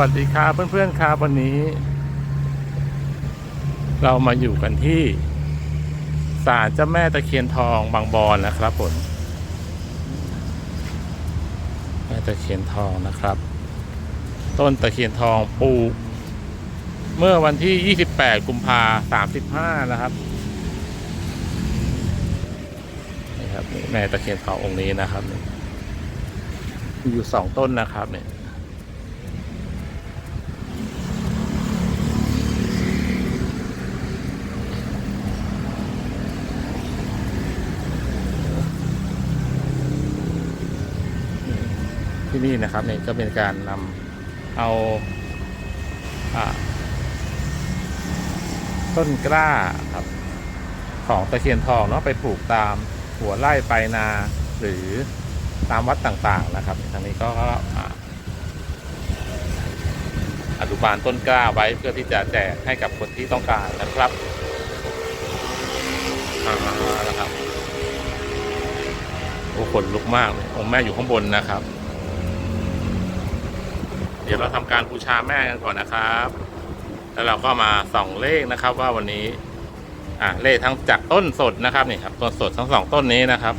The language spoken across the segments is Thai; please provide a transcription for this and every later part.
วัสดีครับเพื่อนๆครับวันนี้ เรามาอยู่กันที่ศาลเจ้าแม่ตะเคียนทองบางบอนนะครับผมแม่ตะเคียนทองนะครับ ต้นตะเคียนทองปลูกเมื่อวันที่ 28 กุมภา35 นะครับนี่ครับนี่แม่ตะเคียนทององค์นี้นะครับ มีอยู่สองต้นนะครับเนี่ย ที่นี่นะครับเนี่ยก็เป็นการนำเอาอต้นกล้าครับของตะเคียนทองเนาะไปปลูกตามหัวไร่ไปนาหรือตามวัดต่างๆนะครับทางนี้ก็อ่าอนุบาลต้นกล้าไว้เพื่อที่จะแจกให้กับคนที่ต้องการนะครับอ่านะครับโอ้ขนลุกมากเลยองค์แม่อยู่ข้างบนนะครับ เดี๋ยวเราทำการบูชาแม่กันก่อนนะครับ แล้วเราก็มาส่องเลขนะครับ ว่าวันนี้ อ่าเลขทั้งจากต้นสดนะครับนี่ครับต้นสดทั้งสองต้นนี้นะครับ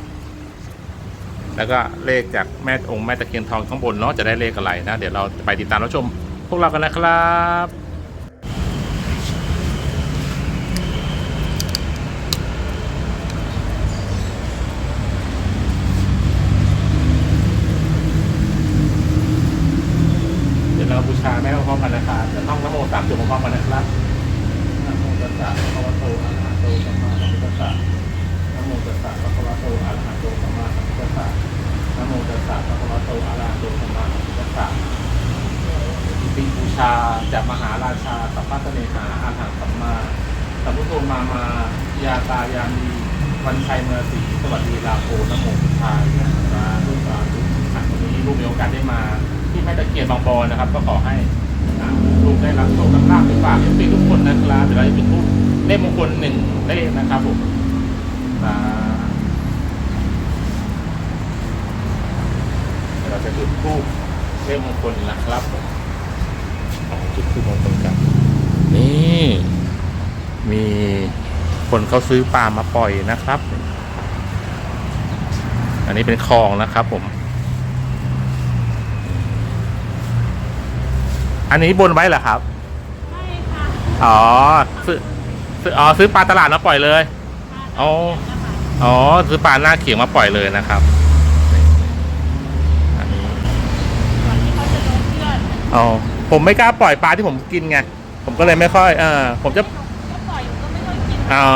แล้วก็เลขจากแม่องค์แม่ตะเคียนทองข้างบนเนาะจะได้เลขอะไรนะ เดี๋ยวเราไปติดตามรับชม พวกเรากันนะครับ เดี๋ยวเราบูชาแม่พร้อมๆกันนะครับจะต้องน โมสามจบพร้อมๆกันนะครับนะโมตัสสะภะคะวะโตอะระหะโตสัมมาสัมพุทธัสสะนะโมตัสสะภะคะวะโตอะระหะโตสัมมาสัมพุทธัสสะนะโมตัสสะภะคะวะโตอะระหะโตสัมมาสัมพุทธัสสะอิติบูชาจากมหาราชาสัพพะเสนหาอาหารสัมมาสัมพุทโธมามายาตายามีวันชัยเมือศรีสวัสดีลาโภนโมพุทธายนะสาธุสาธุอะวันนี้ลูกมีโอกาสได้มา ที่แม่ตะเคียนบางบอนนะครับ ก็ขอให้ ลูกได้รับโชคลาภไปฝากเอฟซีทุกคนนะครับเดี๋ยวเราจะจุดทูปเลขมงคลหนึ่งเลขนะครับผมอ่าเดี๋ยวเราจะจุดทูปเลขมงคลนะครับจุดทูปมงคลกันนี่มีคนเขาซื้อปลามาปล่อยนะครับ อันนี้เป็นคลองนะครับผม อันนี้บนไว้เหรอครับ ไม่ค่ะอ๋อซื้อซื้ออ๋อซื้อปลาตลาดมาปล่อยเลย อ๋อ อ๋อซื้อปลาหน้าเขียงมาปล่อยเลยนะครับนี่อันนี้ก่อนที่เขาจะลงเชือดอ๋อผมไม่กล้าปล่อยปลาที่ผมกินไง ผมก็เลยไม่ค่อย เออผมจะ ก็ปล่อยก็ไม่ค่อยกินอ๋อ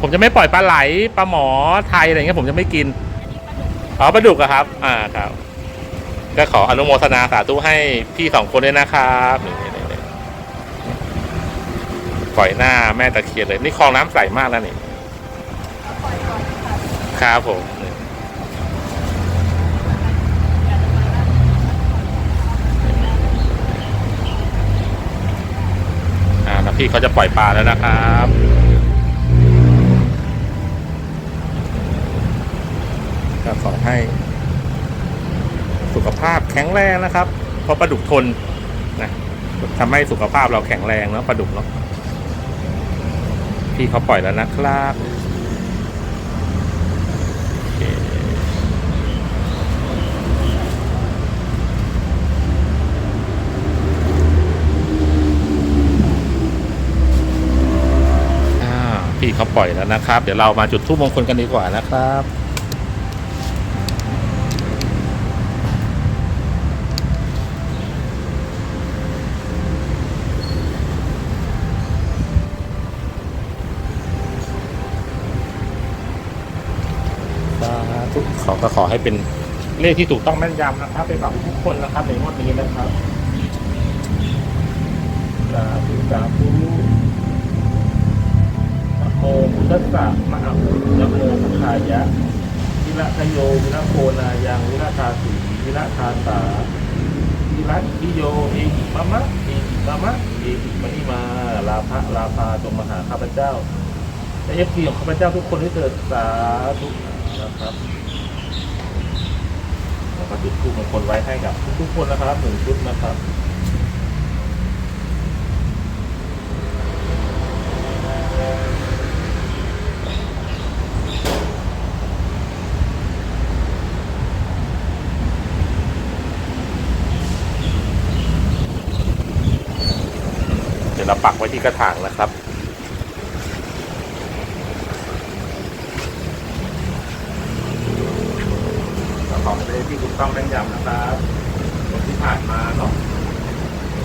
ผมจะไม่ปล่อยปลาไหล ปลาหมอไทยอะไรเงี้ยผมจะไม่กินอันนี้ปลาดุก อ๋อปลาดุกอะครับ อ่าครับ ก็ขออนุโมทนาสาธุให้พี่สองคนด้วยนะครับปล่อยหน้าแม่ตะเคียนเลย นี่คลองน้ำใสมากแล้วนี่ก็ปล่อยก่อนค่ะครับผมพี่เขาจะปล่อยปลาแล้วนะครับก็ขอให้ สุขภาพแข็งแรงนะครับ เพราะปลาดุกทนนะทำให้สุขภาพเราแข็งแรงเนาะปลาดุกเนาะพี่เขาปล่อยแล้วนะครับอ่าพี่เขาปล่อยแล้วนะครับ เดี๋ยวเรามาจุดทูปมงคลกันดีกว่านะครับ สา ธุขอก็ขอให้เป็นเลขที่ถูกต้องแม่นยำนะครับไปกับทุกคนนะครับในงวดนี้นะครับสาธุสาธุนะโมพุทธัสสะมหาพุทธนะโมพุทธายะวิระทโยวิระโคนายังวิระทาสีวิระทาสาวิระทิโยเอหิมะมะเอหิมะมะเอหิมะนิมาลาภะลาภาจงมาหาข้าพเจ้าและเอฟซีของข้าพเจ้าทุกคนที่เกิดสาธุนะครับ ก็จุดทูบมงคลไว้ให้กับทุกคนนะครับหนึ่งชุดนะครับเดี๋ยวเราปักไว้ที่กระถางนะครับ ที่ถูกต้องแม่นยำนะครับคนที่ผ่านมาเนาะ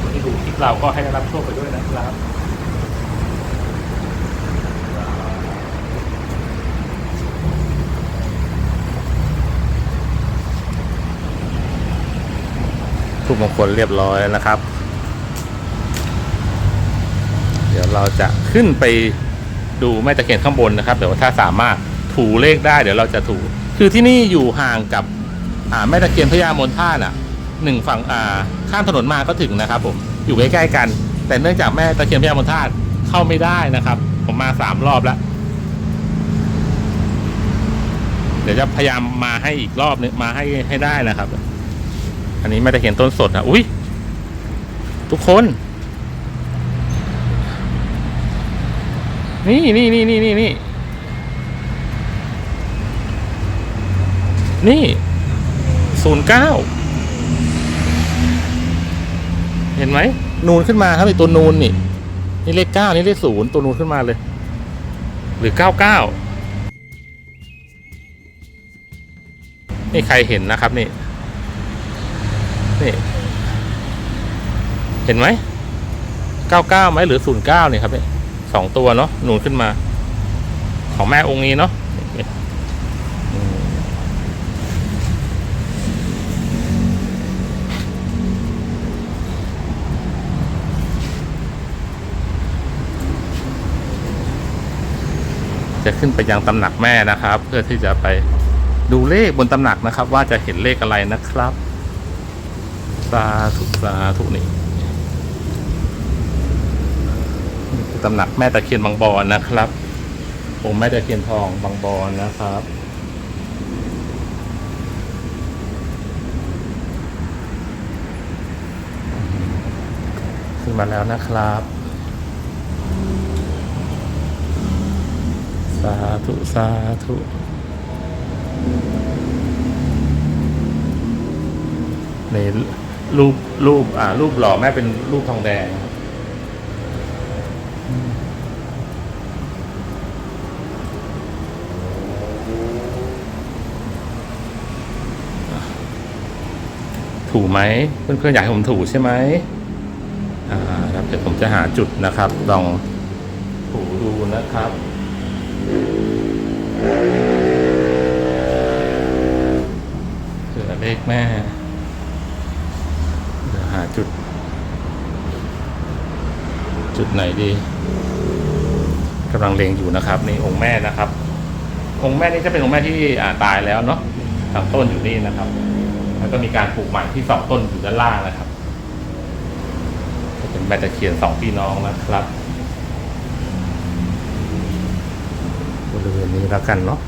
คนที่ดูคลิปเราก็ให้ได้รับโชคไปด้วยนะครับทุกมงคลเรียบร้อยแล้วนะครับ เดี๋ยวเราจะขึ้นไปดูแม่ตะเคียนข้างบนนะครับเดี๋ยวถ้าสามารถถูเลขได้เดี๋ยวเราจะถู คือที่นี่อยู่ห่างกับ อ่าแม่ตะเคียนพญามนท่าน่ะหนึ่งฝั่งอ่าข้ามถนนมาก็ถึงนะครับ ผมอยู่ใกล้ๆกัน แต่เนื่องจากแม่ตะเคียนพญามนท่าเข้าไม่ได้นะครับ ผมมาสามรอบแล้วเดี๋ยวจะพยายามมาให้อีกรอบนึงมาให้ให้ได้นะครับ อันนี้แม่ตะเคียนต้นสดนะอุ้ยทุกคน นี่นี่นี่นี่นี่นี่นี่ ศูนย์เก้าเห็นไหม นูนขึ้นมาครับไอตัวนูนนี่ นี่เลขเก้านี่เลขศูนย์ตัวนูนขึ้นมาเลย หรือเก้าเก้านี่ใครเห็นนะครับนี่ นี่ เห็นไหมเก้าเก้าไหมหรือศูนย์เก้านี่ครับเนี่ยสองตัวเนาะหนูนขึ้นมา ของแม่องค์นี้เนาะ จะขึ้นไปยังตำหนักแม่นะครับ เพื่อที่จะไปดูเลขบนตำหนักนะครับ ว่าจะเห็นเลขอะไรนะครับสาธุสาธุนี่นี่คือตำหนักแม่ตะเคียนบางบอนนะครับองแม่ตะเคียนทองบางบอนนะครับขึ้นมาแล้วนะครับาธุ สาธุในรูปรูป อ่า รูปหล่อแม่เป็นรูปทองแดงถูไหมเพื่อนๆอยากให้ผมถูใช่ไหมอ่าครับเดี๋ยวผมจะหาจุดนะครับ ลองถูดูนะครับ เอเลขแม่เดี๋ยวหาจุด จุดไหนดีกำลังเลงอยู่นะครับนี่องค์แม่นะครับ องค์แม่นี่จะเป็นองค์แม่ที่อ่าตายแล้วเนาะทางต้นอยู่นี่นะครับ แล้วก็มีการปลูกใหม่ที่สองต้นอยู่ด้านล่างนะครับก็เป็นแม่ตะเคียนสองพี่น้องนะครับบริเวณนี้แล้วกันเนาะ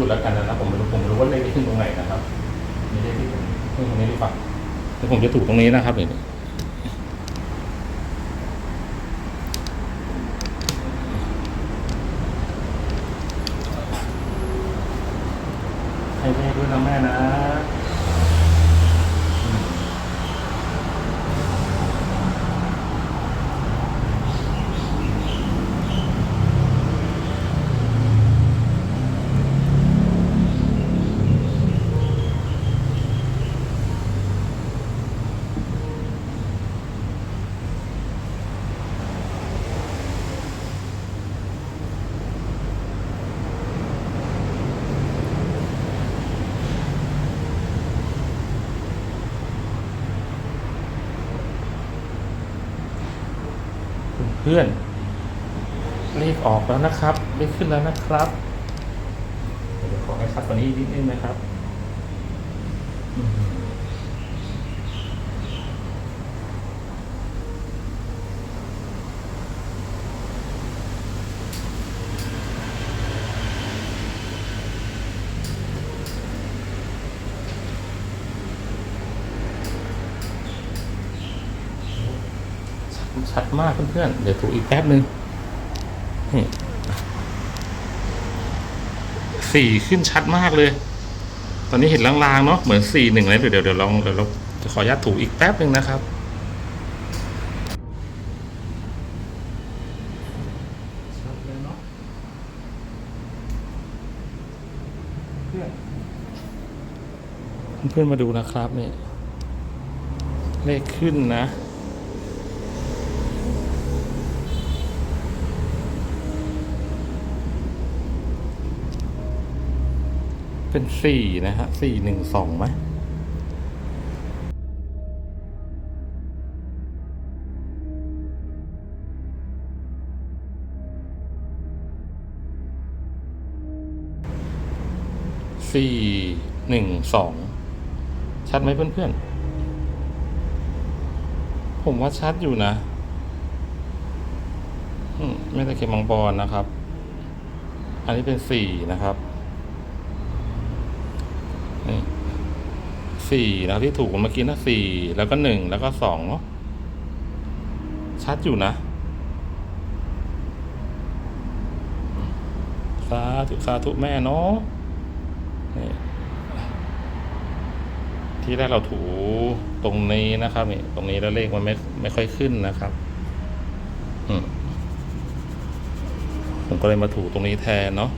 จุดแล้วกันนะครับผมไม่รู้ผมไม่รู้ว่าเลขที่ขึ้นตรงไหนนะครับมีเลขที่ผมขึ้นตรงนี้หรือเปล่าแต่ผมจะถูกตรงนี้นะครับเนี่ยให้เลขด้วยนะแม่นะเพื่อนๆ เลขออกแล้วนะครับ เลขขึ้นแล้วนะครับ เดี๋ยวขอให้ชัดกว่านี้อีกนิดนึงนะครับ ชัดมากเพื่อนๆ เดี๋ยวถูอีกแป๊บหนึ่งนี่สี่ขึ้นชัดมากเลย ตอนนี้เห็นลางๆเนาะ เหมือนสี่หนึ่งเลยเดี๋ยวเดี๋ยวเดี๋ยวลองเดี๋ยวเราจะขออนุญาตถูอีกแป๊บหนึ่งนะครับชัดเลยเนาะเพื่อนเพื่อนๆมาดูนะครับนี่ เลขขึ้นนะ เป็นสี่นะฮะสี่หนึ่งสองไหมสี่หนึ่งสองชัดไหมเพื่อนๆ ผมว่าชัดอยู่นะไม่ตะเคียนบางบอนนะครับ อันนี้เป็นสี่นะครับ สี่นะที่ถูกเมื่อกี้นะสี่แล้วก็หนึ่งแล้วก็สองเนาะชัดอยู่นะสาธุสาธุแม่เนาะที่แรกเราถูตรงนี้นะครับนี่ตรงนี้แล้วเลขมันไม่ไม่ค่อยขึ้นนะครับ อืมผมก็เลยมาถูตรงนี้แทนเนาะ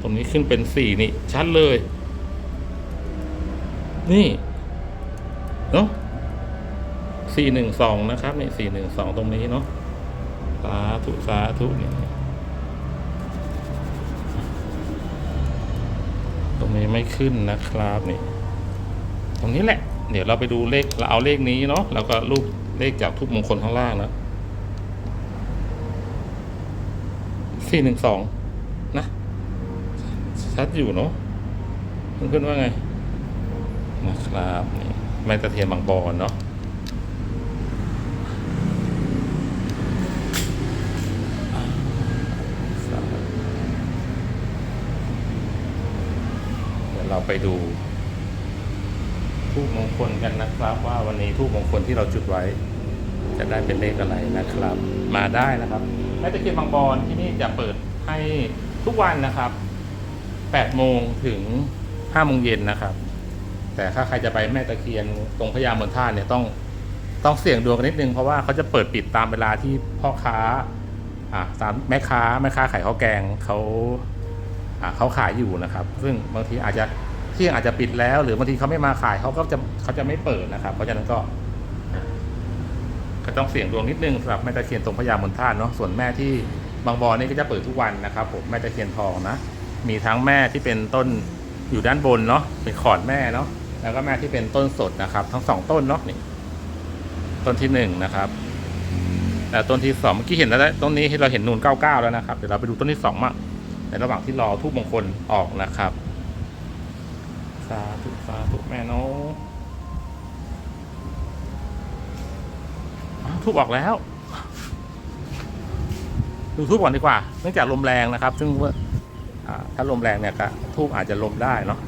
ตรงนี้ขึ้นเป็นสี่นี่ชัดเลย นี่เนาะสี่หนึ่งสองนะครับนี่สี่หนึ่งสองตรงนี้เนาะสาธุสาธุเนี่ยตรงนี้ไม่ขึ้นนะครับนี่ตรงนี้แหละ เดี๋ยวเราไปดูเลขเราเอาเลขนี้เนาะแล้วก็รูปเลขจากทุกมงคลข้างล่างนะสี่หนึ่งสองนะชัดอยู่เนาะเพื่อนๆว่าไง นะครับนี่แม่ตะเทียนบางบอนเนาะเดี๋ยวเราไปดูทูบมงคลกันนะครับ ว่าวันนี้ทูบมงคลที่เราจุดไว้ จะได้เป็นเลขอะไรนะครับ มาได้นะครับแม่ตะเคียนบางบอนที่นี่จะเปิดให้ทุกวันนะครับ8โมงถึง5โมงเย็นนะครับ แต่ถ้าใครจะไปแม่ตะเคียนตรงพญามนท่าเนี่ยต้องต้องเสี่ยงดวงกันนิดนึงเพราะว่าเขาจะเปิดปิดตามเวลาที่พ่อค้าอ่าตามแม่ค้าแม่ค้าขายข้าวแกงเขาอ่าเขาขายอยู่นะครับ ซึ่งบางทีอาจจะเที่ยงอาจจะปิดแล้ว หรือบางทีเขาไม่มาขายเขาก็จะเขาจะไม่เปิดนะครับ เพราะฉะนั้นก็ก็ต้องเสี่ยงดวงนิดนึงสำหรับแม่ตะเคียนตรงพญามนท่าเนาะส่วนแม่ที่บางบอนนี่ก็จะเปิดทุกวันนะครับผมแม่ตะเคียนทองนะมีทั้งแม่ที่เป็นต้นอยู่ด้านบนเนาะเป็นขอนแม่เนาะ แล้วก็แม่ที่เป็นต้นสดนะครับ ทั้งสองต้นเนาะนี่ต้นที่หนึ่งนะครับแต่ต้นที่สองเมื่อกี้เห็นแล้วต้นนี้ที่เราเห็นนูนเก้าเก้าแล้วนะครับเดี๋ยวเราไปดูต้นที่สองมั่งในระหว่างที่รอทูบมงคลออกนะครับสาธุสาธุแม่เนาะอ้าวทูบออกแล้วดูทูบก่อนดีกว่า เนื่องจากลมแรงนะครับ ซึ่งว่าถ้าลมแรงเนี่ยก็ทูบอาจจะลมได้เนาะ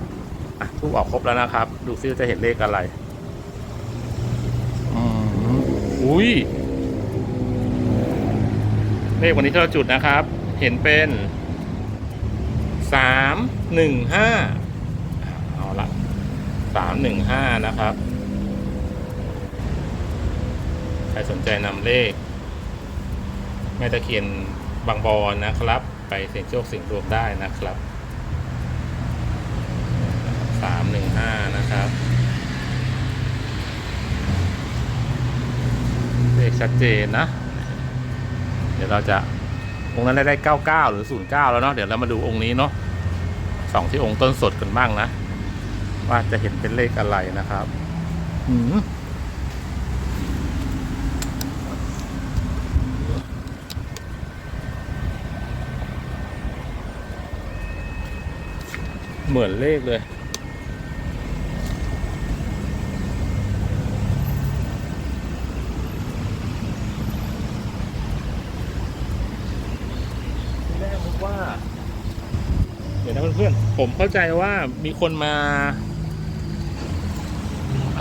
ทูบออกครบแล้วนะครับ ดูซิวจะเห็นเลขอะไรอืมอุ้ย เลขวันนี้ที่เราจุดนะครับ เห็นเป็นสามหนึ่งห้าเอาละสามหนึ่งห้านะครับ ใครสนใจนำเลข แม่ตะเคียนบางบอนนะครับ ไปเสี่ยงโชคเสี่ยงดวงได้นะครับ สามหนึ่งห้านะครับเลขชัดเจนนะ เดี๋ยวเราจะองค์นั้นได้ได้เก้าเก้าหรือศูนย์เก้าแล้วเนาะเดี๋ยวเรามาดูองค์นี้เนาะสองที่องค์ต้นสดกันบ้างนะ ว่าจะเห็นเป็นเลขอะไรนะครับอืมเหมือนเลขเลย ที่แรกนึกว่า เดี๋ยวนะเพื่อนๆ ผมเข้าใจว่ามีคนมา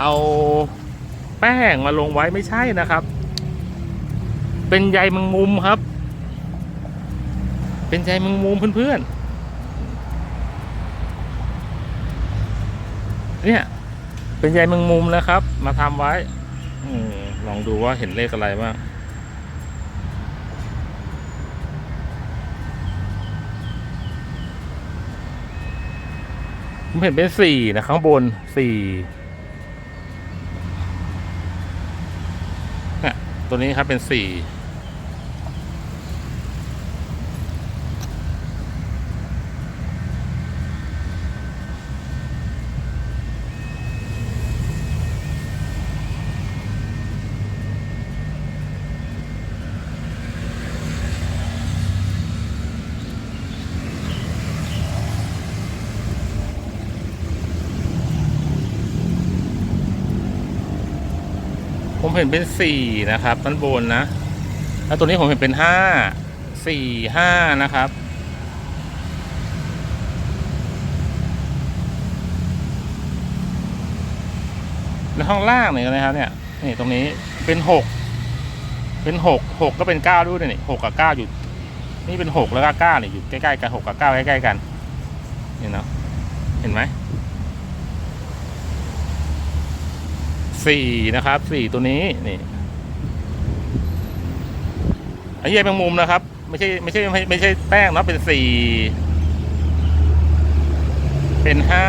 เอาแป้งมาลงไว้ไม่ใช่นะครับ เป็นใยแมงมุมครับ เป็นใยแมงมุมเพื่อนๆเนี่ย เป็นใยแมงมุมนะครับ มาทำไว้อลองดูว่าเห็นเลขอะไรบ้าง ผมเห็นเป็นสี่นะข้างบนสี่เนี่ยตัวนี้ครับเป็นสี่ เห็นเป็นสี่นะครับด้านบนนะ แล้วตัวนี้ผมเห็นเป็นห้าสี่ห้านะครับ แล้วข้างล่างเนี่ยนะครับเนี่ยนี่ตรงนี้เป็นหกเป็นหกหกก็เป็นเก้าด้วยนี่หกกับเก้าอยู่ นี่เป็นหกแล้วก็เก้าเนี่ยอยู่ใกล้ๆกันหกกับเก้าใกล้ๆกัน นี่เนาะเห็นไหม สี่นะครับสี่ตัวนี้นี่อันนี้เป็นมุมนะครับ ไม่ใช่ไม่ใช่ไม่ไม่ใช่แป้งนะเป็นสี่เป็นห้า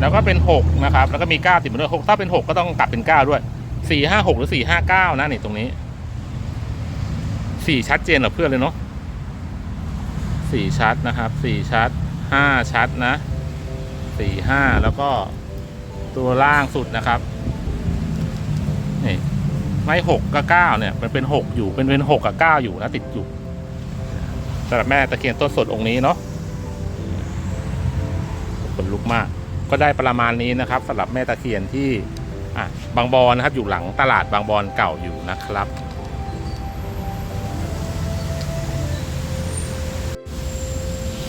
แล้วก็เป็นหกนะครับ แล้วก็มีเก้าติดมาด้วยหกถ้าเป็นหกก็ต้องกลับเป็นเก้าด้วยสี่ห้าหกหรือสี่ห้าเก้านะนี่ตรงนี้สี่ชัดเจนเหรอเพื่อนเลยเนาะสี่ชัดนะครับสี่ชัดห้าชัดนะ สี่ห้าแล้วก็ตัวล่างสุดนะครับนี่ไม่หกกับเก้าเนี่ยมันเป็นหกอยู่เป็นเป็นหกกับเก้าอยู่นะติดอยู่สำหรับแม่ตะเคียนต้นสดองค์นี้เนาะขนลุกมาก ก็ได้ประมาณนี้นะครับสำหรับแม่ตะเคียนที่อะบางบอนนะครับอยู่หลังตลาดบางบอนเก่าอยู่นะครับ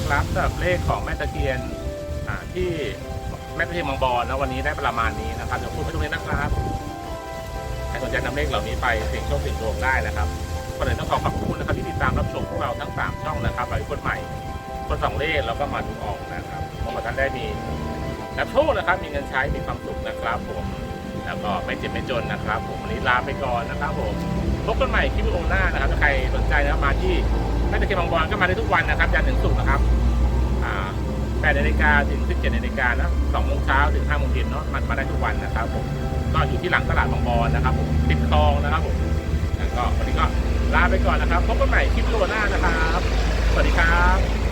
ครับสำหรับเลขของแม่ตะเคียนาที่แม่ตะเคียนบางบอนนะวันนี้ได้ประมาณนี้นะครับเดี๋ยวพูดไปตรงนี้นะครับใครสนใจนำเลขเหล่านี้ไปเสี่ยงโชคเสี่ยงดวงได้นะครับคนอื่นต้องขอขอบคุณนะครับที่ติดตามรับชมพวกเราทั้งสามช่องนะครับหลายคนใหม่คนสองเลขแล้วก็มาดูออกนะครับขอให้ท่านได้มีนับโชคนะครับ มีเงินใช้มีความสุขนะครับผมแล้วก็ไม่เจ็บไม่จนนะครับ ผมวันนี้ลาไปก่อนนะครับผมพบกันใหม่คลิปวิดีโอหน้านะครับถ้าใครสนใจนะครับมาที่แม่ตะเคียนบางบอนก็มาได้ทุกวันนะครับจันทร์ถึงศุกร์นะครับ 8นาฬิกาถึง 17นาฬิกานะ2โมงเช้าถึง5โมงเย็นเนาะมันมาได้ทุกวันนะครับผมก็อยู่ที่หลังตลาดบางบอนนะครับผมติดคลองนะครับผมแล้วก็วันนี้ก็ลาไปก่อนนะครับพบกันใหม่คลิปโอหน้านะครับ สวัสดีครับ